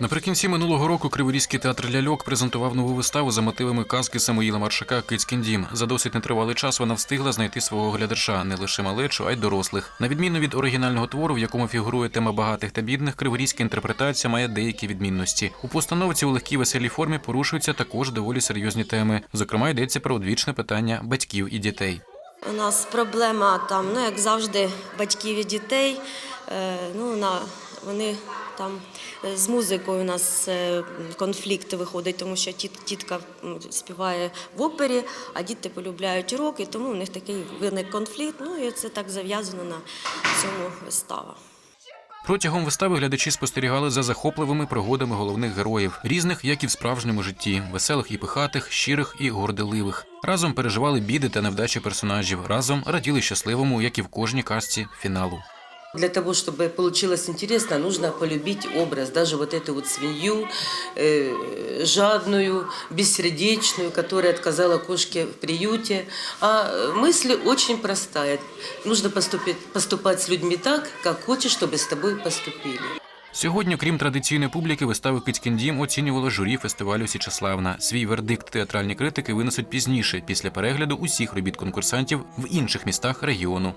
Наприкінці минулого року Криворізький театр ляльок презентував нову виставу за мотивами казки Самуїла Маршака Кицькін дім. За досить нетривалий час вона встигла знайти свого глядача не лише малечу, а й дорослих. На відміну від оригінального твору, в якому фігурує тема багатих та бідних, криворізька інтерпретація має деякі відмінності. У постановці у легкій веселій формі порушуються також доволі серйозні теми. Зокрема, йдеться про одвічне питання батьків і дітей. У нас проблема там, ну як завжди, батьків і дітей. Е, ну, на, вони там е, з музикою у нас е, конфлікт виходить, тому що тітка співає в опері, а діти полюбляють рок, і тому у них такий виник конфлікт. Ну і це так зав'язано на цьому вистава. Протягом вистави глядачі спостерігали за захопливими пригодами головних героїв, різних, як і в справжньому житті, веселих і пихатих, щирих і горделивих. Разом переживали біди та невдачі персонажів, разом раділи щасливому, як і в кожній казці фіналу. Для того, чтобы получилось интересно, нужно полюбить образ, даже вот эту вот свинью, э, жадную, бессердечную, которая отказала кошке в приюте. А э, мысль очень простая. Нужно поступить, поступать с людьми так, как хочешь, чтобы с тобой поступили. Сьогодні, крім традиційної публіки, вистави «Кицькін дім» оцінювало журі фестивалю Січеславна. Свій вердикт театральні критики винесуть пізніше, після перегляду усіх робіт конкурсантів в інших містах регіону.